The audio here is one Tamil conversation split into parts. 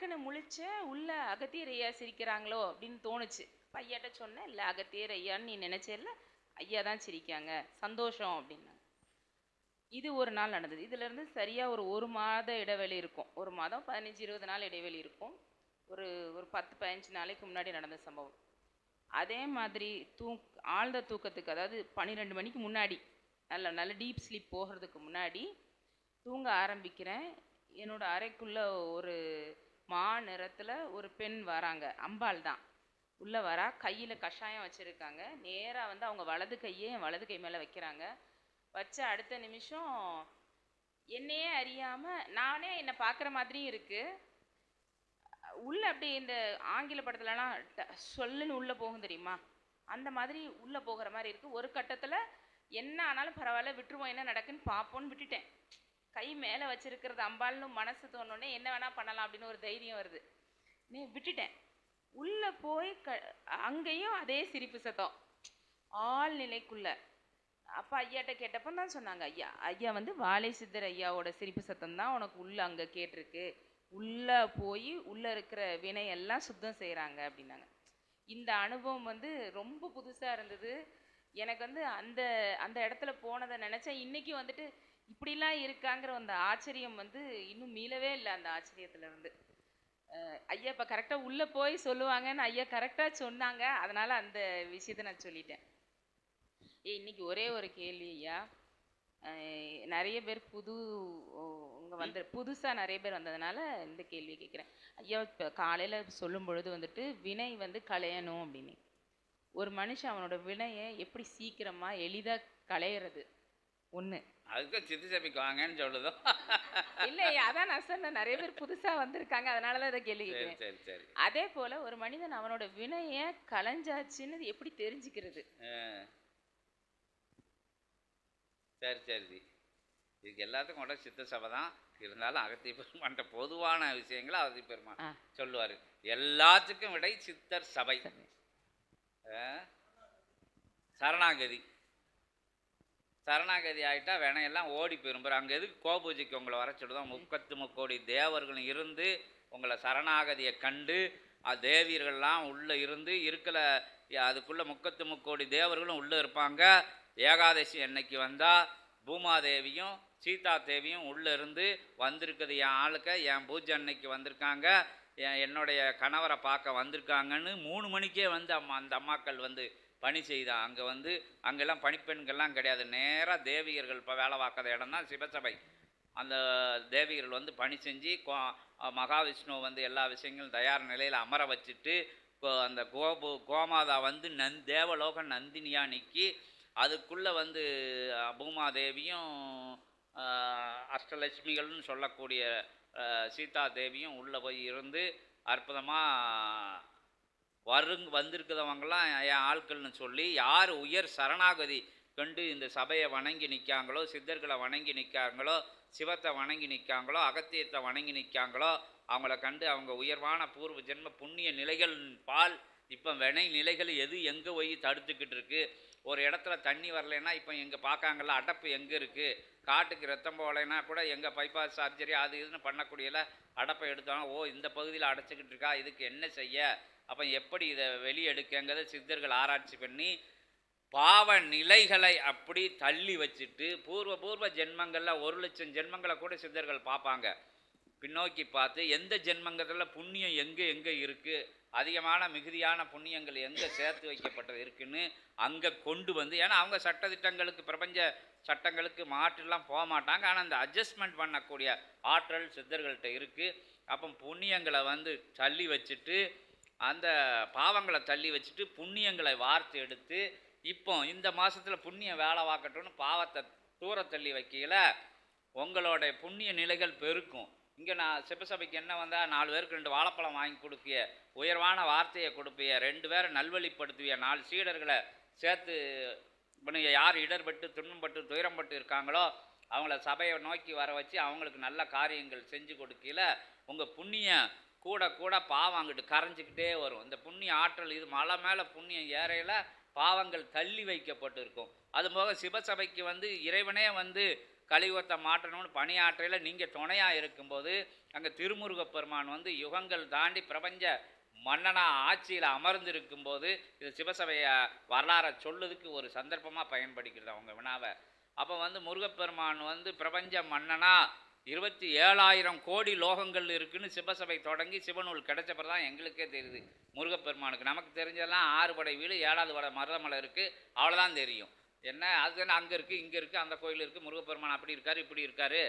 டக்குன்னு முழிச்ச உள்ள அகத்தியர் ஐயா சிரிக்கிறாங்களோ? அப்படின்னு தோணுச்சு. பையாட்ட சொன்னேன் இல்லை அகத்தியர் ஐயான்னு நீ நினைச்சேல்ல ஐயா தான் சிரிக்காங்க. சந்தோஷம் அப்படின்னாங்க. இது ஒரு நாள் நடந்தது. இதுலேருந்து சரியாக ஒரு ஒரு மாத இடைவெளி இருக்கும். ஒரு மாதம் பதினஞ்சு இருபது நாள் இடைவெளி இருக்கும். ஒரு ஒரு பத்து பதினஞ்சு நாளைக்கு முன்னாடி நடந்த சம்பவம். அதே மாதிரி தூக் ஆழ்ந்த தூக்கத்துக்கு அதாவது பன்னிரெண்டு மணிக்கு முன்னாடி நல்ல நல்ல டீப் ஸ்லீப் போகிறதுக்கு முன்னாடி தூங்க ஆரம்பிக்கிறேன். என்னோட அறைக்குள்ளே ஒரு மா நிறத்தில் ஒரு பெண் வராங்க. அம்பாள் தான். உள்ளே வரா கையில் கஷாயம் வச்சுருக்காங்க. நேராக வந்து அவங்க வலது கையே வலது கை மேலே வைக்கிறாங்க. வச்ச அடுத்த நிமிஷம் என்னையே அறியாமல் நானே என்னை பார்க்குற மாதிரியும் இருக்குது உள்ள அப்படியே இந்த ஆங்கில படத்துலலாம் ட- சொல்லுன்னு உள்ளே போகும் தெரியுமா? அந்த மாதிரி உள்ளே போகிற மாதிரி இருக்குது ஒரு கட்டத்தில் என்ன ஆனாலும் பரவாயில்ல விட்டுருவோம் என்ன நடக்குன்னு பார்ப்போன்னு விட்டுட்டேன். கை மேலே வச்சுருக்கிறது அம்பாள்னு மனசு தோணுன்னே என்ன வேணால் பண்ணலாம் அப்படின்னு ஒரு தைரியம் வருது. நீ விட்டுட்டேன். உள்ளே போய் க அங்கேயும் அதே சிரிப்பு சத்தம். ஆள் நிலைக்குள்ளே. அப்போ ஐயாட்ட கேட்டப்போ தான் சொன்னாங்க ஐயா ஐயா வந்து வாழை சித்தர் ஐயாவோட சிரிப்பு சத்தம் தான் உனக்கு உள்ளே அங்கே கேட்டிருக்கு. உள்ளே போய் உள்ளே இருக்கிற வினையெல்லாம் சுத்தம் செய்கிறாங்க அப்படின்னாங்க. இந்த அனுபவம் வந்து ரொம்ப புதுசாக இருந்தது. எனக்கு வந்து அந்த அந்த இடத்துல போனதை நினச்சேன். இன்றைக்கி வந்துட்டு இப்படிலாம் இருக்காங்கிற அந்த ஆச்சரியம் வந்து இன்னும் மீளவே இல்லை அந்த ஆச்சரியத்துலேருந்து ஐயா இப்போ கரெக்டாக உள்ளே போய் சொல்லுவாங்கன்னு ஐயா கரெக்டாக சொன்னாங்க. அதனால் அந்த விஷயத்தை நான் சொல்லிட்டேன். ஏய் இன்னைக்கு ஒரே ஒரு கேள்வி ஐயா. நிறைய பேர் புது இங்கே வந்து புதுசாக நிறைய பேர் வந்ததுனால இந்த கேள்வி கேட்குறேன் ஐயா இப்போ காலையில் சொல்லும் பொழுது வந்துட்டு வினை வந்து களையணும் அப்படின்னு. ஒரு மனுஷன் அவனோட வினையை எப்படி சீக்கிரமாக எளிதாக களையிறது? ஒண்ணு. அதுக்கு சித்தி சபைக்கு வாங்கன்னு சொல்லுதோ. இல்ல அதான் நான் சொன்னேன். நிறைய பேர் புதுசா வந்திருக்காங்க. அதனால தான் இதை கேள்வி சரி சரி அதே போல ஒரு மனிதன் அவனோட வினையை களைஞ்சாச்சுன்னு எப்படி தெரிஞ்சுக்கிறது. சரி சரி. இதுக்கு எல்லாத்துக்கும் கூட சித்த சபை தான். இருந்தாலும் அகத்திய பெருமான்ட்ட பொதுவான விஷயங்களை அகத்திய பெருமான். சொல்லுவார். எல்லாத்துக்கும் விடை சித்தர் சபை? சரணாகதி. சரணாகதி ஆகிட்டா வினையெல்லாம் ஓடி போயிரும். அங்கே எதுக்கு கோபூஜைக்கு உங்களை வர சொல்லுதான் முப்பத்து முக்கோடி தேவர்களும் இருந்து உங்களை சரணாகதியை கண்டு தேவியர்கள்லாம் உள்ளே இருந்து இருக்கலை அதுக்குள்ளே முக்கத்து முக்கோடி தேவர்களும் உள்ளே இருப்பாங்க. ஏகாதசி அன்னைக்கு வந்தால் பூமாதேவியும் சீதா தேவியும் உள்ளே இருந்து வந்திருக்குது. என் ஆளுக்க என் பூஜை அன்னைக்கு வந்திருக்காங்க. என் என்னுடைய கணவரை பார்க்க வந்திருக்காங்கன்னு மூணு மணிக்கே வந்து அம்மா அந்த அம்மாக்கள் வந்து பணி செய்தான் அங்கே வந்து அங்கெல்லாம் பணிப்பெண்கள்லாம் கிடையாது. நேராக தேவியர்கள் இப்போ வேலை பார்க்காத இடம் தான் சிவசபை. அந்த தேவிகர்கள் வந்து பணி செஞ்சு கோ மகாவிஷ்ணு வந்து எல்லா விஷயங்களும் தயார் நிலையில் அமர வச்சுட்டு அந்த கோபு கோமாதா வந்து நந் தேவலோக நந்தினியா நிற்கி அதுக்குள்ளே வந்து பூமாதேவியும் அஷ்டலட்சுமிகள்னு சொல்லக்கூடிய சீதா தேவியும் உள்ளே போய் இருந்து அற்புதமாக வருங் வந்திருக்கிறவங்களாம் என் ஆட்கள்னு சொல்லி யார் உயர் சரணாகதி கண்டு இந்த சபையை வணங்கி நிற்காங்களோ சித்தர்களை வணங்கி நிற்காங்களோ சிவத்தை வணங்கி நிற்காங்களோ அகத்தியத்தை வணங்கி நிற்காங்களோ அவங்கள கண்டு அவங்க உயர்வான பூர்வ ஜென்ம புண்ணிய நிலைகள் பால் இப்போ வினை நிலைகள் எது எங்கே போய் தடுத்துக்கிட்டு இருக்குது ஒரு இடத்துல தண்ணி வரலைன்னா இப்போ எங்கே பார்க்காங்கல்ல அடப்பு எங்கே இருக்குது காட்டுக்கு ரத்தம் போகலைன்னா கூட எங்கே பைபாஸ் சர்ஜரி அது இதுன்னு பண்ணக்கூடியல அடப்பை எடுத்தோம் ஓ இந்த பகுதியில் அடைச்சிக்கிட்டு இருக்கா இதுக்கு என்ன செய்ய? அப்போ எப்படி இதை வெளியெடுக்கங்கிறத சித்தர்கள் ஆராய்ச்சி பண்ணி பாவ நிலைகளை அப்படி தள்ளி வச்சுட்டு பூர்வ பூர்வ ஜென்மங்களில் ஒரு லட்சம் ஜென்மங்களை கூட சித்தர்கள் பார்ப்பாங்க. பின்னோக்கி பார்த்து எந்த ஜென்மங்கத்தில் புண்ணியம் எங்கே எங்கே இருக்குது அதிகமான மிகுதியான புண்ணியங்கள் எங்கே சேர்த்து வைக்கப்பட்டது இருக்குன்னு அங்கே கொண்டு வந்து ஏன்னா அவங்க சட்டத்திட்டங்களுக்கு பிரபஞ்ச சட்டங்களுக்கு மாற்றெல்லாம் போக மாட்டாங்க. ஆனால் அந்த அட்ஜஸ்ட்மெண்ட் பண்ணக்கூடிய ஆற்றல் சித்தர்கள்ட்ட இருக்குது அப்போ புண்ணியங்களை வந்து தள்ளி வச்சுட்டு அந்த பாவங்களை தள்ளி வச்சுட்டு புண்ணியங்களை வார்த்து எடுத்து இப்போ இந்த மாதத்தில் புண்ணியம் வேலை வாக்கட்டும்னு பாவத்தை தூர தள்ளி வைக்கையில் உங்களோட புண்ணிய நிலைகள் பெருக்கும். இங்கே நான் சிவசபைக்கு என்ன வந்தால் நாலு பேருக்கு ரெண்டு வாழைப்பழம் வாங்கி கொடுப்பிய உயர்வான வார்த்தையை கொடுப்பிய ரெண்டு பேரை நல்வழிப்படுத்துவிய நாலு சீடர்களை சேர்த்து இப்போ யார் இடர்பட்டு துன்பப்பட்டு துயரம்பட்டு இருக்காங்களோ அவங்கள சபையை நோக்கி வர வச்சு அவங்களுக்கு நல்ல காரியங்கள் செஞ்சு கொடுக்கல உங்கள் புண்ணியம் கூட கூட பாவம் அங்கிட்டு கரைஞ்சிக்கிட்டே வரும். இந்த புண்ணிய ஆற்றல் இது மலை மேலே புண்ணியம் ஏறையில் பாவங்கள் தள்ளி வைக்கப்பட்டு இருக்கும் அதுபோக சிவசபைக்கு வந்து இறைவனே வந்து கலியுகத்தை மாற்றணும்னு பணியாற்றையில் நீங்கள் துணையாக இருக்கும்போது அங்கே திருமுருகப்பெருமான் வந்து யுகங்கள் தாண்டி பிரபஞ்ச மன்னனாக ஆட்சியில் அமர்ந்திருக்கும் போது இது சிவசபையை வரலாறை சொல்லுறதுக்கு ஒரு சந்தர்ப்பமாக பயன்படுகிறது அவங்க வினாவை. அப்போ வந்து முருகப்பெருமான் வந்து பிரபஞ்ச மன்னனாக இருபத்தி ஏழாயிரம் கோடி லோகங்கள் இருக்குன்னு சிவசபை தொடங்கி சிவநூல் கிடைச்சப்பறம் தான் எங்களுக்கே தெரியுது. முருகப்பெருமானுக்கு நமக்கு தெரிஞ்சதெல்லாம் ஆறு படை வீடு ஏழாவது படை மருதமலை இருக்குது அவ்வளோதான் தெரியும். என்ன? அது என்ன? அங்கே இருக்குது இங்கே இருக்குது அந்த கோயில் இருக்குது முருகப்பெருமான் அப்படி இருக்கார் இப்படி இருக்கார்.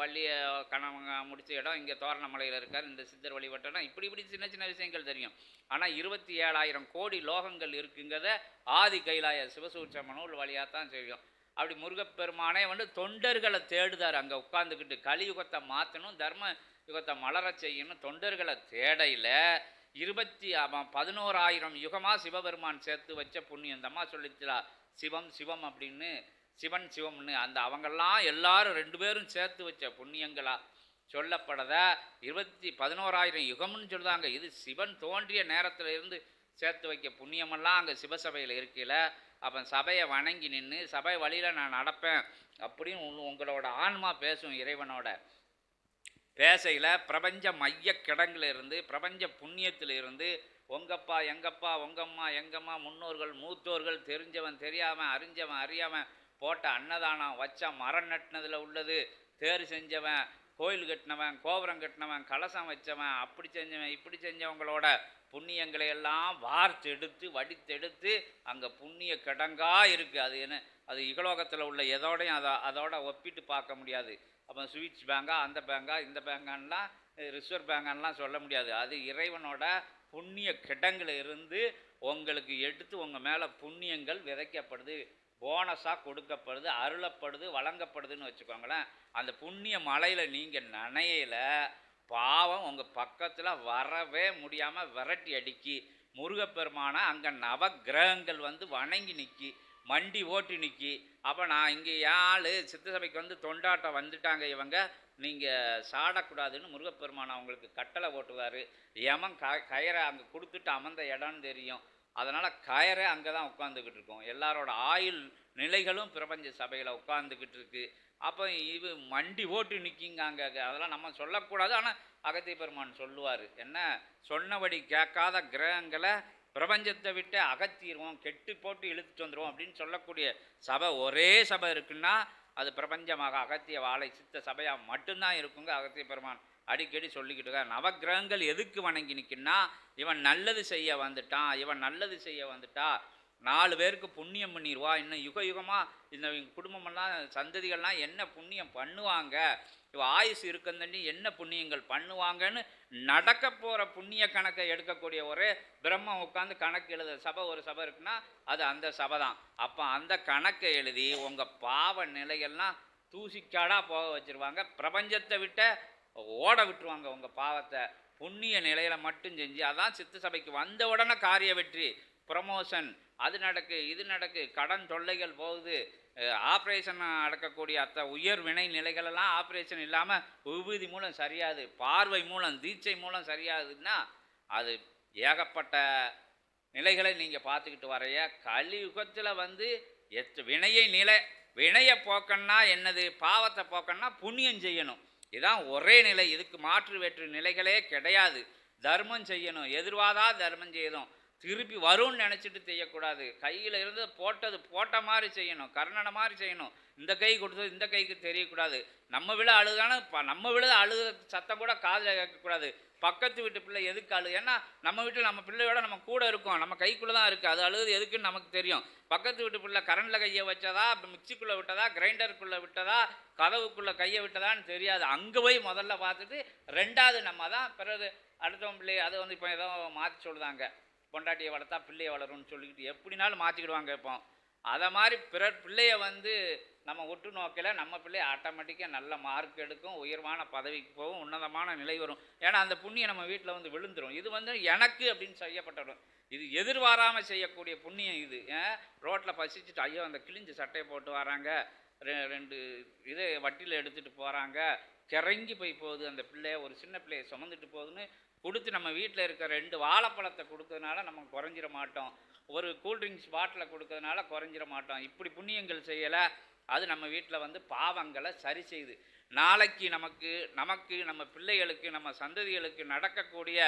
வள்ளியை கணவங்க முடிச்ச இடம் இங்கே தோரணமலையில் இருக்கார் இந்த சித்தர் வழிபட்டனா இப்படி இப்படி சின்ன சின்ன விஷயங்கள் தெரியும். ஆனால் இருபத்தி ஏழாயிரம் கோடி லோகங்கள் இருக்குங்கிறத ஆதி கைலாய சிவசூட்சம நூல் வழியாக தான் தெரியும். அப்படி முருகப்பெருமானே வந்து தொண்டர்களை தேடுதார். அங்கே உட்காந்துக்கிட்டு கலியுகத்தை மாற்றணும் தர்ம யுகத்தை மலரச் செய்யணும் தொண்டர்களை தேடையில் இருபத்தி பதினோராயிரம் யுகமாக சிவபெருமான் சேர்த்து வச்ச புண்ணியந்தமாக தம்மா சிவம் சிவம் அப்படின்னு சிவன் சிவம்னு. அந்த அவங்கெல்லாம் எல்லாரும் ரெண்டு பேரும் சேர்த்து வச்ச புண்ணியங்களா சொல்லப்படத. இருபத்தி பதினோராயிரம் யுகம்னு சொல்லுதாங்க. இது சிவன் தோன்றிய நேரத்தில் இருந்து சேர்த்து வைக்க புண்ணியமெல்லாம் அங்கே சிவசபையில் இருக்கையில் அப்போ சபையை வணங்கி நின்று சபை வழியில் நான் நடப்பேன் அப்படின்னு உங்களோட ஆன்மா பேசும் இறைவனோட பேசையில் பிரபஞ்ச மைய கிடங்கிலிருந்து பிரபஞ்ச புண்ணியத்தில் இருந்து உங்கப்பா எங்கப்பா உங்கம்மா எங்கம்மா முன்னோர்கள் மூத்தோர்கள் தெரிஞ்சவன் தெரியாமல் அறிஞ்சவன் அறியாமல் போட்ட அன்னதானம் வச்ச மரம் நட்டினதில் உள்ளது. தேர் செஞ்சவன் கோயில் கட்டினவன் கோபுரம் கட்டினவன் கலசம் வச்சவன் அப்படி செஞ்சவன் இப்படி செஞ்சவங்களோட புண்ணியங்களை எல்லாம் வார்த்தெடுத்து வடித்தெடுத்து அங்கே புண்ணிய கிடங்கா இருக்குது அது என்ன அது இகலோகத்தில் உள்ள எதோடையும் அதை அதோட ஒப்பிட்டு பார்க்க முடியாது. அப்போ சுவிட்ச் பேங்கா அந்த பேங்கா இந்த பேங்கான்லாம் ரிசர்வ் பேங்கான்லாம் சொல்ல முடியாது. அது இறைவனோட புண்ணிய கிடங்கில் இருந்து உங்களுக்கு எடுத்து உங்கள் மேலே புண்ணியங்கள் விதைக்கப்படுது. போனஸாக கொடுக்கப்படுது அருளப்படுது வழங்கப்படுதுன்னு வச்சுக்கோங்களேன். அந்த புண்ணிய மலையில் நீங்கள் நனையில பாவம் உங்கள் பக்கத்தில் வரவே முடியாமல் விரட்டி அடிக்கி. முருகப்பெருமானை அங்கே நவக்கிரகங்கள் வந்து வணங்கி நிற்கி மண்டி ஓட்டி நிற்கி அப்போ நான் இங்கே ஆள் சித்தசபைக்கு வந்து தொண்டாட்டம் வந்துட்டாங்க இவங்க. நீங்கள் சாடக்கூடாதுன்னு முருகப்பெருமான் அவங்களுக்கு கட்டளை ஓட்டுவார். யமன் க கயரை அங்கே கொடுத்துட்டு அமர்ந்த இடம்னு தெரியும். அதனால் கயரை அங்கே தான் உட்காந்துக்கிட்டு இருக்கோம். எல்லாரோட ஆயுள் நிலைகளும் பிரபஞ்ச சபையில் உட்காந்துக்கிட்டு இருக்குது அப்போ இது மண்டி ஓட்டு நிற்கிங்க அங்கே அதெல்லாம் நம்ம சொல்லக்கூடாது. ஆனால் அகத்திய பெருமான் சொல்லுவார் என்ன? சொன்னபடி கேட்காத கிரகங்களை பிரபஞ்சத்தை விட்டு அகத்திடுவோம் கெட்டு போட்டு இழுத்துட்டு வந்துடுவோம் அப்படின்னு சொல்லக்கூடிய சபை ஒரே சபை இருக்குன்னா அது பிரபஞ்சமாக அகத்திய வாழை சித்த சபையாக மட்டும்தான் இருக்குங்க. அகத்திய பெருமான் அடிக்கடி சொல்லிக்கிட்டு இருக்கார். நவக்கிரகங்கள் எதுக்கு வணங்கி நிற்கின்னா இவன் நல்லது செய்ய வந்துட்டான் இவன் நல்லது செய்ய வந்துட்டா நாலு பேருக்கு புண்ணியம் பண்ணிடுவா இன்னும் யுக யுகமாக இந்த குடும்பமெல்லாம் சந்ததிகள்லாம் என்ன புண்ணியம் பண்ணுவாங்க? இவ ஆயுசு இருக்கந்தண்டி என்ன புண்ணியங்கள் பண்ணுவாங்கன்னு நடக்க போகிற புண்ணிய கணக்கை எடுக்கக்கூடிய ஒரே பிரம்மம் உட்காந்து கணக்கு எழுத. சபை ஒரு சபை இருக்குன்னா அது அந்த சபை தான். அப்போ அந்த கணக்கை எழுதி உங்கள் பாவ நிலையெல்லாம் தூசிக்காடாக போக வச்சுருவாங்க. பிரபஞ்சத்தை விட்ட ஓட விட்டுருவாங்க உங்கள் பாவத்தை. புண்ணிய நிலையில் மட்டும் செஞ்சு அதான் சித்த சபைக்கு வந்த உடனே காரிய வெற்றி. ப்ரமோஷன் அது நடக்கு இது நடக்கு கடன் தொல்லைகள் போகுது. ஆப்ரேஷன் நடக்கக்கூடிய அத்த உயர் வினை நிலைகளெல்லாம் ஆப்ரேஷன் இல்லாமல் விபூதி மூலம் சரியாது பார்வை மூலம் தீட்சை மூலம் சரியாகுதுன்னா அது ஏகப்பட்ட நிலைகளை நீங்கள் பார்த்துக்கிட்டு வரைய கலியுகத்தில் வந்து எத் வினையை நிலை வினையை போக்கன்னா என்னது? பாவத்தை போக்கன்னா புண்ணியம் செய்யணும். இதான் ஒரே நிலை இதுக்கு மாற்று வேற்று நிலைகளே கிடையாது. தர்மம் செய்யணும் எதிர்வாதா தர்மம் செய்யணும். திருப்பி வரும்னு நினச்சிட்டு செய்யக்கூடாது. கையில் இருந்து போட்டது போட்ட மாதிரி செய்யணும் கர்ணனை மாதிரி செய்யணும். இந்த கை கொடுத்தது இந்த கைக்கு தெரியக்கூடாது. நம்ம விழ அழுதான? நம்ம விழ அழுத சத்தம் கூட காதில் கேட்கக்கூடாது. பக்கத்து வீட்டு பிள்ளை எதுக்கு அழுது? ஏன்னா நம்ம வீட்டில் நம்ம பிள்ளையோட நம்ம கூட இருக்கோம். நம்ம கைக்குள்ளே தான் இருக்குது அது அழுது எதுக்குன்னு நமக்கு தெரியும். பக்கத்து வீட்டு பிள்ளை கரண்டில் கையை வச்சதா? மிக்சிக்குள்ளே விட்டதா? கிரைண்டருக்குள்ளே விட்டதா? கதவுக்குள்ளே கையை விட்டதான்னு தெரியாது. அங்கே போய் முதல்ல பார்த்துட்டு ரெண்டாவது நம்ம தான் பிறகு அடுத்தவன் பிள்ளை அதை வந்து இப்போ ஏதோ மாற்றி சொல்லுதாங்க பொண்டாட்டியை வளர்த்தா பிள்ளையை வளரும்னு சொல்லிக்கிட்டு எப்படினாலும் மாற்றிக்கிடுவாங்க இப்போ. அதை மாதிரி பிறர் பிள்ளையை வந்து நம்ம ஒட்டு நோக்கில் நம்ம பிள்ளை ஆட்டோமேட்டிக்காக நல்ல மார்க் எடுக்கும் உயர்வான பதவிக்கு போகும் உன்னதமான நிலை வரும். ஏன்னா அந்த புண்ணியம் நம்ம வீட்டில் வந்து விழுந்துடும் இது வந்து எனக்கு அப்படின்னு செய்யப்பட்டடும் இது எதிர்பாராமல் செய்யக்கூடிய புண்ணியம் இது. ரோட்டில் பசிச்சுட்டு ஐயோ அந்த கிழிஞ்சு சட்டையை போட்டு வராங்க. ரெ- ரெண்டு இதை வட்டியில் எடுத்துகிட்டு போகிறாங்க கிறங்கி போய் போகுது அந்த பிள்ளையை ஒரு சின்ன பிள்ளையை சுமந்துட்டு போகுதுன்னு கொடுத்து நம்ம வீட்டில் இருக்கிற ரெண்டு வாழைப்பழத்தை கொடுக்கறதுனால நம்ம குறைஞ்சிட மாட்டோம். ஒரு கூல்ட்ரிங்க்ஸ் பாட்டிலை கொடுக்கறதுனால குறைஞ்சிட மாட்டோம். இப்படி புண்ணியங்கள் செய்யலை அது நம்ம வீட்டில் வந்து பாவங்களை சரி செய்யுது. நாளைக்கு நமக்கு நமக்கு நம்ம பிள்ளைகளுக்கு நம்ம சந்ததிகளுக்கு நடக்கக்கூடிய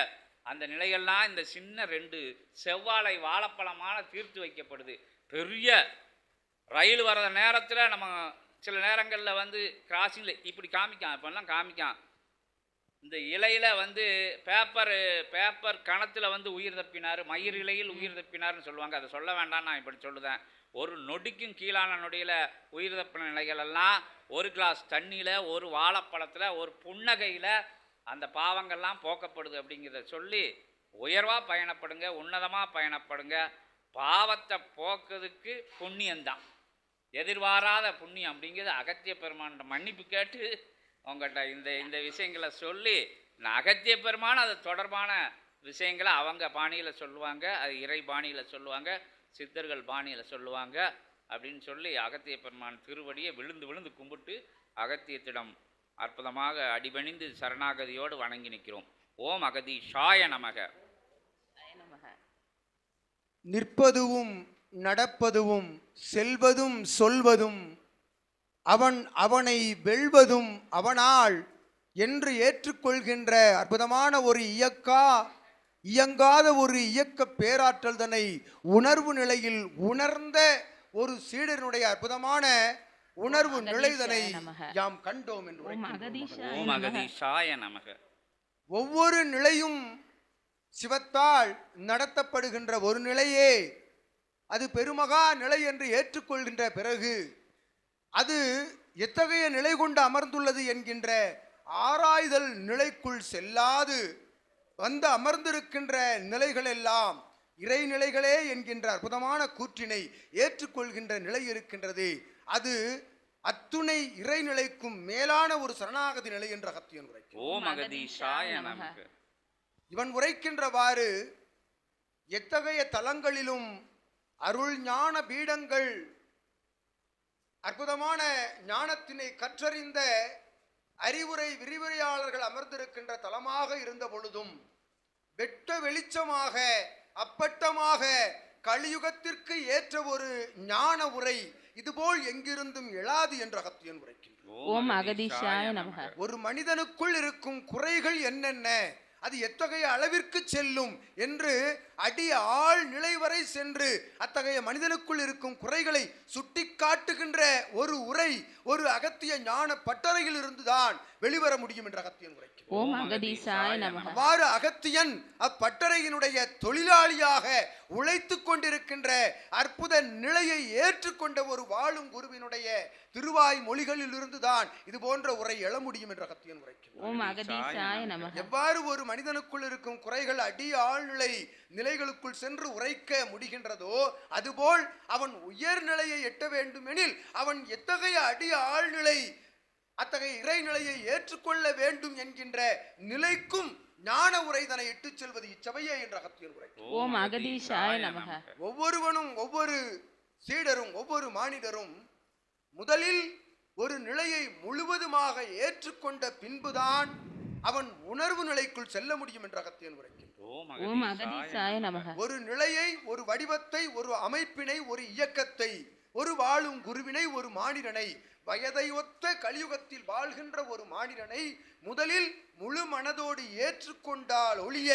அந்த நிலையெல்லாம் இந்த சின்ன ரெண்டு செவ்வாழை வாழைப்பழமான தீர்த்து வைக்கப்படுது. பெரிய ரயில் வர்ற நேரத்தில் நம்ம சில நேரங்களில் வந்து கிராசிங்கில் இப்படி காமிக்கான் இப்போல்லாம் காமிக்கான். இந்த இலையில் வந்து பேப்பர் பேப்பர் கணத்தில் வந்து உயிர் தப்பினார் மயிர் இலையில் உயிர் தப்பினார்னு சொல்லுவாங்க. அதை சொல்ல வேண்டாம் நான் இப்படி சொல்லுதேன். ஒரு நொடிக்கும் கீழான நொடியில் உயிர் தப்பின நிலைகள் எல்லாம் ஒரு கிளாஸ் தண்ணியில் ஒரு வாழைப்பழத்தில் ஒரு புன்னகையில் அந்த பாவங்கள்லாம் போக்கப்படுது அப்படிங்கிறத சொல்லி உயர்வாக பயணப்படுங்க உன்னதமாக பயணப்படுங்க. பாவத்தை போக்குறதுக்கு புண்ணியம்தான். எதிர்பாராத புண்ணியம் அப்படிங்கிறது அகத்திய பெருமான் மன்னிப்பு கேட்டு உங்கள்கிட்ட இந்த இந்த விஷயங்களை சொல்லி நான் அகத்திய பெருமான் அது தொடர்பான விஷயங்களை அவங்க பாணியில் சொல்லுவாங்க அது இறை பாணியில் சொல்லுவாங்க சித்தர்கள் பாணியில் சொல்லுவாங்க அப்படின்னு சொல்லி அகத்திய பெருமான் திருவடியை விழுந்து விழுந்து கும்பிட்டு அகத்தியத்திடம் அற்புதமாக அடிபணிந்து சரணாகதியோடு வணங்கி நிற்கிறோம். ஓம் அகதி ஷாய நமக நமக. நிற்பதுவும் நடப்பதுவும் செல்வதும் சொல்வதும் அவன் அவனை வெல்வதும் அவனால் என்று ஏற்றுக்கொள்கின்ற அற்புதமான ஒரு இயக்கா இயங்காத ஒரு இயக்க பேராற்றல் தன்னை உணர்வு நிலையில் உணர்ந்த ஒரு சீடனுடைய அற்புதமான உணர்வு நிலைதனை. யாம் கண்டோம் என்று ஒவ்வொரு நிலையும் சிவத்தால் நடத்தப்படுகின்ற ஒரு நிலையே அது பெருமகா நிலை என்று ஏற்றுக்கொள்கின்ற பிறகு அது எத்தகைய நிலை கொண்டு அமர்ந்துள்ளது என்கின்ற ஆராய்தல் நிலைக்குள் செல்லாது. வந்து அமர்ந்திருக்கின்ற நிலைகளெல்லாம் இறைநிலைகளே என்கின்ற அற்புதமான கூற்றினை ஏற்றுக்கொள்கின்ற நிலை இருக்கின்றது. அது அத்துணை இறைநிலைக்கும் மேலான ஒரு சரணாகதி நிலை என்ற அகத்தியன் உரைக்கும் இவன் உரைக்கின்றவாறு எத்தகைய தலங்களிலும் அருள் ஞான பீடங்கள் அற்புதமான ஞானத்தினை கற்றறிந்த அறிவுரை விரிவுரையாளர்கள் அமர்ந்திருக்கின்ற தலமாக இருந்த பொழுதும் வெட்ட வெளிச்சமாக அப்பட்டமாக கலியுகத்திற்கு ஏற்ற ஒரு ஞான உரை இதுபோல் எங்கிருந்தும் எழாது என்று அகத்தியன் நமக. ஒரு மனிதனுக்குள் இருக்கும் குறைகள் என்னென்ன? அது எத்தகைய அளவிற்கு செல்லும் என்று அடி ஆள் நிலை வரை சென்று அத்தகைய மனிதனுக்குள் இருக்கும் குறைகளை சுட்டி காட்டுகின்ற ஒரு உரை ஒரு அகத்திய ஞான பட்டறையில் இருந்துதான் வெளிவர முடியும் என்று அகத்தியன் உரைக்கிறார் ஓம் அகதீஷாய நமக. அவ்வாறு அகத்தியன் அப்பட்டறையினுடைய தொழிலாளியாக உழைத்து கொண்டிருக்கின்ற அற்புத நிலையை ஏற்றுக்கொண்ட ஒரு வாழும் குருவினுடைய திருவாய் மொழிகளில் இருந்துதான் இது போன்ற உரை எழ முடியும் என்று அகத்தியன் நமக. எவ்வாறு ஒரு மனிதனுக்குள் இருக்கும் குறைகள் அடி ஆழ்நிலை நிலைகளுக்குள் சென்று உரைக்க முடிகின்றதோ அதுபோல் அவன் உயர்நிலையை எட்ட வேண்டுமெனில் அவன் எத்தகைய அடி ஆழ்நிலை அத்தகைய இறைநிலையை ஏற்றுக்கொள்ள வேண்டும் என்கின்ற நிலைக்கும் ஞான உரைதனை இட்டுச் செல்வது இச்சபையே என்ற அகத்தியன் உரை ஓம் அகதீஷாய நமக. ஒவ்வொருவனும் ஒவ்வொரு சீடரும் ஒவ்வொரு மானிடரும் முதலில் ஒரு நிலையை முழுவதுமாக ஏற்றுக்கொண்ட பின்புதான் அவன் உணர்வு நிலைக்குள் செல்ல முடியும் என்ற அகத்தியன் நமக. ஒரு நிலையை ஒரு வடிவத்தை ஒரு அமைப்பினை ஒரு இயக்கத்தை ஒரு வாழும் குருவினை ஒரு மானிடனை வயதை ஒத்த கலியுகத்தில் வாழ்கின்ற ஒரு மானிடனை முதலில் முழு மனதோடு ஏற்றுக்கொண்டால் ஒழிய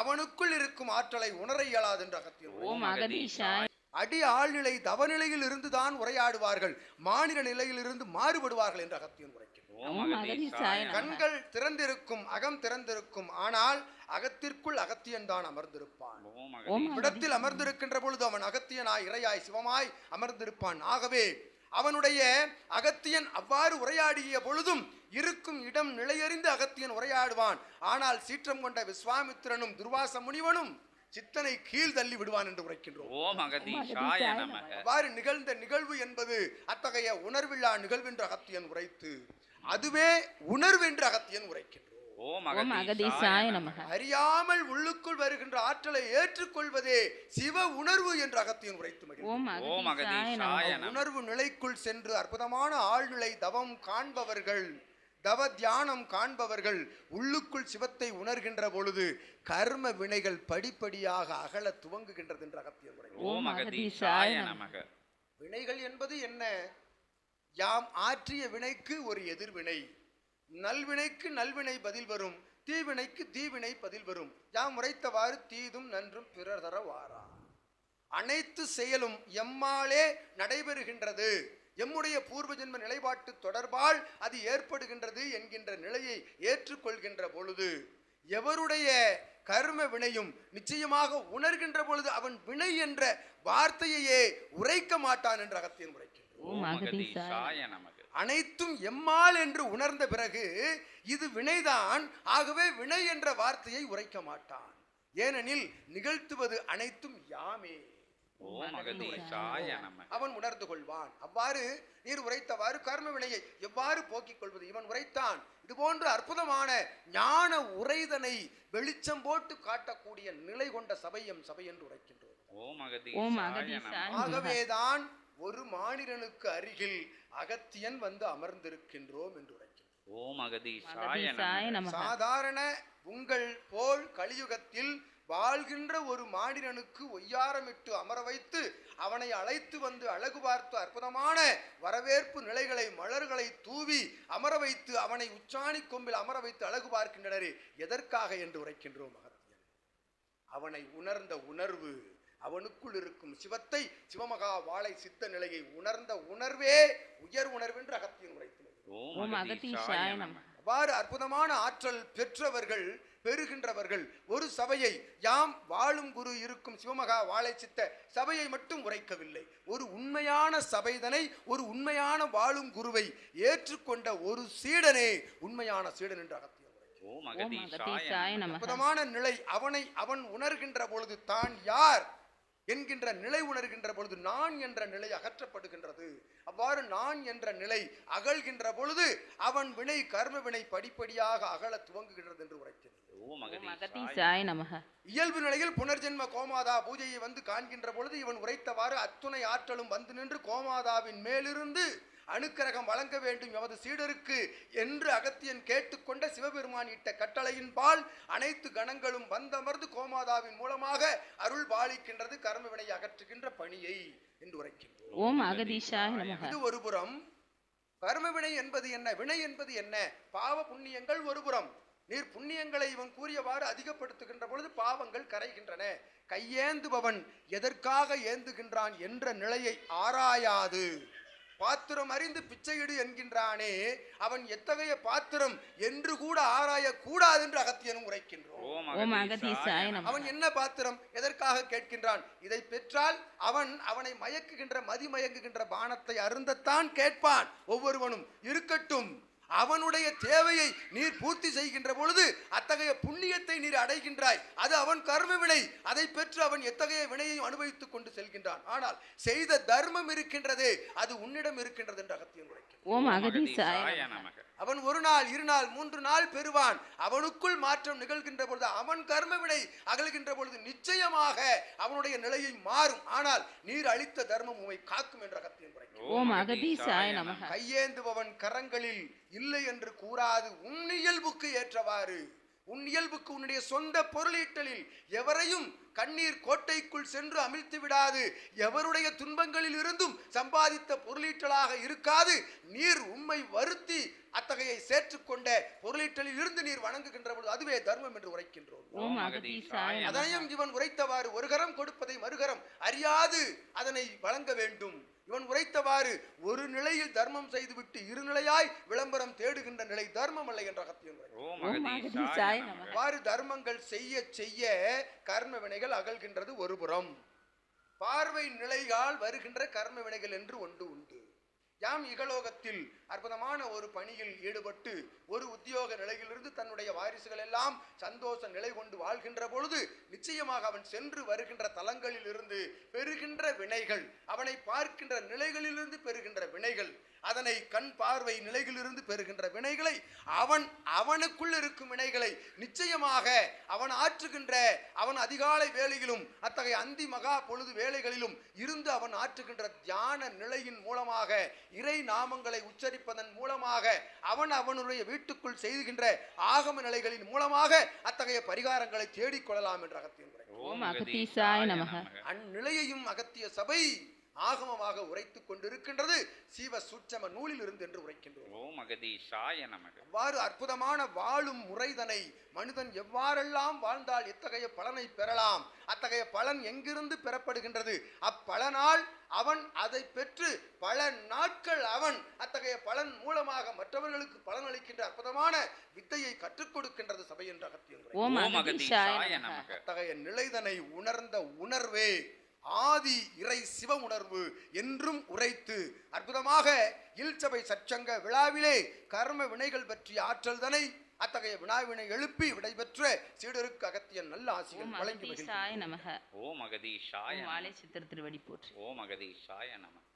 அவனுக்குள் இருக்கும் ஆற்றலை உணர இயலாது என்ற அகதீஷாய. அடி ஆழ்நிலை தவநிலையில் இருந்துதான் உரையாடுவார்கள் மாநில நிலையிலிருந்து மாறுபடுவார்கள் என்ற அகத்தியன் உரைக்கிறார் நமக. கண்கள் திறந்திருக்கும் அகம் திறந்திருக்கும் ஆனால் அகத்திற்குள் அகத்தியன் தான் அமர்ந்திருப்பான் ஓம் ஓம் அகதி இடத்தில் அமர்ந்திருக்கின்ற பொழுது அவன் அகத்தியனாய் இறையாய் சிவமாய் அமர்ந்திருப்பான். ஆகவே அவனுடைய அகத்தியன் அவ்வாறு உரையாடிய பொழுதும் இருக்கும் இடம் நிலையறிந்து அகத்தியன் உரையாடுவான். ஆனால் சீற்றம் கொண்ட விஸ்வாமித்திரனும் துர்வாச முனிவனும் சித்தனை கீழ் தள்ளி விடுவான் என்று உரைக்கின்றோம். அவ்வாறு நிகழ்ந்த நிகழ்வு என்பது அத்தகைய உணர்வில்லா நிகழ்வென்று அகத்தியன் உரைத்து அதுவே உணர்வென்று அகத்தியன் உரைக்கின்றோம் ஓம் ஓம் அகதி அகதீஷாய நமக. அறியாமல் உள்ளுக்குள் வருகின்ற ஆற்றலை ஏற்றுக்கொள்வதே சிவ உணர்வு என்று அகத்தியன் உரைத்து. ஓம் நமக. உணர்வு நிலைக்குள் சென்று அற்புதமான ஆழ்நிலை தவம் காண்பவர்கள் தவ தியானம் காண்பவர்கள் உள்ளுக்குள் சிவத்தை உணர்கின்ற பொழுது கர்ம வினைகள் படிப்படியாக அகல துவங்குகின்றது என்று அகத்தியர் உரை ஓம் அகதீஷாய நமக. வினைகள் என்பது என்ன? யாம் ஆற்றிய வினைக்கு ஒரு எதிர்வினை. நல்வினைக்கு நல்வினை பதில் வரும் தீவினைக்கு தீவினை பதில் வரும். யாம் உரைத்தவாறு தீதும் நன்றும் பிறர் தர வாரா. அனைத்து செயலும் எம்மாலே நடைபெறுகின்றது. எம்முடைய பூர்வ ஜென்ம நிலைப்பாட்டு தொடர்பால் அது ஏற்படுகின்றது என்கின்ற நிலையை ஏற்றுக்கொள்கின்ற பொழுது எவருடைய கர்ம வினையும் நிச்சயமாக உணர்கின்ற பொழுது அவன் வினை என்ற வார்த்தையையே உரைக்க மாட்டான் என்று அகத்தியன் உரைக்கின்றான் அனைத்தும் எம்மால் என்று உணர்ந்த பிறகு இது வினைதான். ஆகவே வினை என்ற வார்த்தையை உரைக்க மாட்டான். ஏனெனில் நிகழ்த்துவது அனைத்தும் யாமே. அவன் உணர்ந்து கொள்வான். அவ்வாறு நீர் உரைத்தவாறு கர்ம வினையை எவ்வாறு போக்கிக் கொள்வது? இவன் உரைத்தான். இது போன்ற அற்புதமான ஞான உரைதனை வெளிச்சம் போட்டு காட்டக்கூடிய நிலை கொண்ட சபை எம் சபை என்று உரைக்கின்றோம். ஆகவேதான் ஒரு மானிடனுக்கு அருகில் அகத்தியன் வந்து அமர்ந்திருக்கின்றோம் என்று உரைக்கின்றோம். ஓம் நமக. சாதாரண உங்கள் போல் கலியுகத்தில் வாழ்கின்ற ஒரு மானிடனுக்கு ஒய்யாரமிட்டு அமர வைத்து அவனை அழைத்து வந்து அழகு பார்த்து அற்புதமான வரவேற்பு நிலைகளை மலர்களை தூவி அமர வைத்து அவனை உச்சாணி கொம்பில் அமர வைத்து அழகு பார்க்கின்றனரே எதற்காக என்று உரைக்கின்றோம் அகத்தியன்? அவனை உணர்ந்த உணர்வு அவனுக்குள் இருக்கும் சிவத்தை சிவமகா வாழை சித்த நிலையை உணர்ந்த உணர்வே உயர் உணர்வு என்று அகத்தியன் உரைத்துள்ளது அவ்வாறு அற்புதமான ஆற்றல் பெற்றவர்கள் பெறுகின்றவர்கள் ஒரு சபையை யாம் வாழும் குரு இருக்கும் சிவமகா வாழை சித்த சபையை மட்டும் உரைக்கவில்லை. ஒரு உண்மையான சபைதனை ஒரு உண்மையான வாழும் குருவை ஏற்றுக்கொண்ட ஒரு சீடனே உண்மையான சீடன் என்று நமக. அற்புதமான நிலை அவனை அவன் உணர்கின்ற பொழுது தான் யார் என்கின்ற நிலை உணர்கின்ற பொழுது நான் என்ற நிலை அகற்றப்படுகின்றது. அவ்வாறு நான் என்ற நிலை அகழ்கின்ற பொழுது அவன் வினை கர்ம வினை படிப்படியாக அகல துவங்குகின்றது என்று உரைக்கிறது. இயல்பு நிலையில் புனர்ஜென்ம கோமாதா பூஜையை வந்து காண்கின்ற பொழுது இவன் உரைத்தவாறு அத்துணை ஆற்றலும் வந்து நின்று கோமாதாவின் மேலிருந்து அணுக்கரகம் வழங்க வேண்டும் எமது சீடருக்கு என்று அகத்தியன் கேட்டுக்கொண்ட சிவபெருமான் இட்ட கட்டளையின் பால் அனைத்து கணங்களும் வந்தமர்ந்து கோமாதாவின் மூலமாக அருள் பாலிக்கின்றது கர்ம வினை அகற்றுகின்ற பணியை என்று உரைக்கின்றோம். இது ஒரு புறம் கர்ம வினை என்பது என்ன வினை என்பது என்ன பாவ புண்ணியங்கள் ஒரு புறம். நீர் புண்ணியங்களை இவன் கூறியவாறு அதிகப்படுத்துகின்ற பொழுது பாவங்கள் கரைகின்றன. கையேந்துபவன் எதற்காக ஏந்துகின்றான் என்ற நிலையை ஆராயாது. பாத்திரம் அறிந்து பிச்சையிடு என்கின்றானே அவன் எத்தகைய பாத்திரம் என்று கூட ஆராயக் கூடாது என்று அகத்தியனும் உரைக்கின்றோம் அவன் என்ன பாத்திரம் எதற்காக கேட்கின்றான்? இதை பெற்றால் அவன் அவனை மயக்குகின்ற மதிமயங்குகின்ற பானத்தை அருந்தத்தான் கேட்பான். ஒவ்வொருவனும் இருக்கட்டும். அவனுடைய தேவையை நீர் பூர்த்தி செய்கின்ற பொழுது அத்தகைய புண்ணியத்தை நீர் அடைகின்றாய். அது அவன் கர்ம வினை. அதை பெற்று அவன் எத்தகைய வினையையும் அனுபவித்துக் கொண்டு செல்கின்றான். ஆனால் செய்த தர்மம் இருக்கின்றதே அது உன்னிடம் இருக்கின்றது என்று அகத்தியன் உரைக்கிறான். ஓம் அகதீசாய நமக. அவன் ஒரு நாள் இரு நாள் மூன்று நாள் பெறுவான். அவனுக்குள் மாற்றம் நிகழ்கின்ற பொழுது அவன் கர்ம வினை அகல்கின்ற பொழுது நிச்சயமாக அவனுடைய நிலையை மாறும். ஆனால் நீர் அளித்த தர்மம் உமை காக்கும் என்ற நமக. கையேந்துபவன் கரங்களில் இல்லை என்று கூறாது. உன் இயல்புக்கு ஏற்றவாறு. உன் இயல்புக்கு உன்னுடைய சொந்த பொருளீட்டலில் எவரையும் கண்ணீர் கோட்டைக்குள் சென்று அமிழ்த்து விடாது. எவருடைய துன்பங்களில் இருந்தும் சம்பாதித்த பொருளீட்டலாக இருக்காது. நீர் உம்மை வருத்தி அத்தகையை சேர்த்துக்கொண்ட பொருளீட்டலில் இருந்து நீர் வணங்குகின்ற பொழுது அதுவே தர்மம் என்று உரைக்கின்றோம். அதனையும் இவன் உரைத்தவாறு ஒரு கரம் கொடுப்பதை மறுகரம் அறியாது அதனை வழங்க வேண்டும். இவன் உரைத்தவாறு ஒரு நிலையில் தர்மம் செய்துவிட்டு இரு நிலையாய் விளம்பரம் தேடுகின்ற நிலை தர்மம் அல்ல என்ற நமக. அவ்வாறு தர்மங்கள் செய்ய செய்ய கர்ம வினைகள் அகல்கின்றது ஒரு புறம் பார்வை நிலையால் வருகின்ற கர்ம வினைகள் என்று ஒன்று உண்டு. யாம் இகலோகத்தில் அற்புதமான ஒரு பணியில் ஈடுபட்டு ஒரு உத்தியோக நிலையிலிருந்து தன்னுடைய வாரிசுகள் எல்லாம் சந்தோஷ நிலை கொண்டு வாழ்கின்ற பொழுது நிச்சயமாக அவன் சென்று வருகின்ற தலங்களிலிருந்து பெறுகின்ற வினைகள் அவனை பார்க்கின்ற நிலைகளிலிருந்து பெறுகின்ற வினைகள் அதனை கண் பார்வை நிலையிலிருந்து பெறுகின்ற வினைகளை அவன் அவனுக்குள் இருக்கும் வினைகளை நிச்சயமாக அவன் ஆற்றுகின்ற அவன் அதிகாலை வேளையிலும் அத்தகைய அந்தி மகா பொழுது வேளைகளிலும் இருந்து அவன் ஆற்றுகின்ற தியான நிலையின் மூலமாக இறை நாமங்களை உச்சரிப்பதன் மூலமாக அவன் அவனுடைய வீட்டுக்குள் செய்துகின்ற ஆகம நிலைகளின் மூலமாக அத்தகைய பரிகாரங்களை தேடிக்கொள்ளலாம் என்ற நமக. அந்நிலையையும் அகத்திய சபை ஆகமமாக உரைத்து கொண்டிருக்கின்றது. சீவ சூட்சம நூலில் இருந்து என்று உரைக்கின்றோம். ஓம் அகதீஷாய நமக. அவ்வாறு அற்புதமான வாழும் முறைதனை மனிதன் எவ்வாறெல்லாம் வாழ்ந்தால் எத்தகைய பலனை பெறலாம்? அத்தகைய பலன் எங்கிருந்து பெறப்படுகின்றது? அப்பலனால் அவன் அதை பெற்று பல நாட்கள் அவன் அத்தகைய பலன் மூலமாக மற்றவர்களுக்கு பலன் அளிக்கின்ற அற்புதமான வித்தையை கற்றுக் கொடுக்கின்றது சபை என்ற அகத்தியம் அத்தகைய நிலைதனை உணர்ந்த உணர்வே ஆதி இறை சிவ உணர்வு என்றும் உரைத்து அற்புதமாக இல்சபை சச்சங்க விழாவிலே கர்ம வினைகள் பற்றிய ஆற்றல்தனை அத்தகைய வினாவினை எழுப்பி விடைபெற்ற சீடருக்கு அகத்தியன் நல்ல ஆசிகள் வழங்கி. நமக. ஓம் அகதீஷாய ஆலை சித்திர திருவடி போற்றி. ஓம் அகதீஷாய நமக.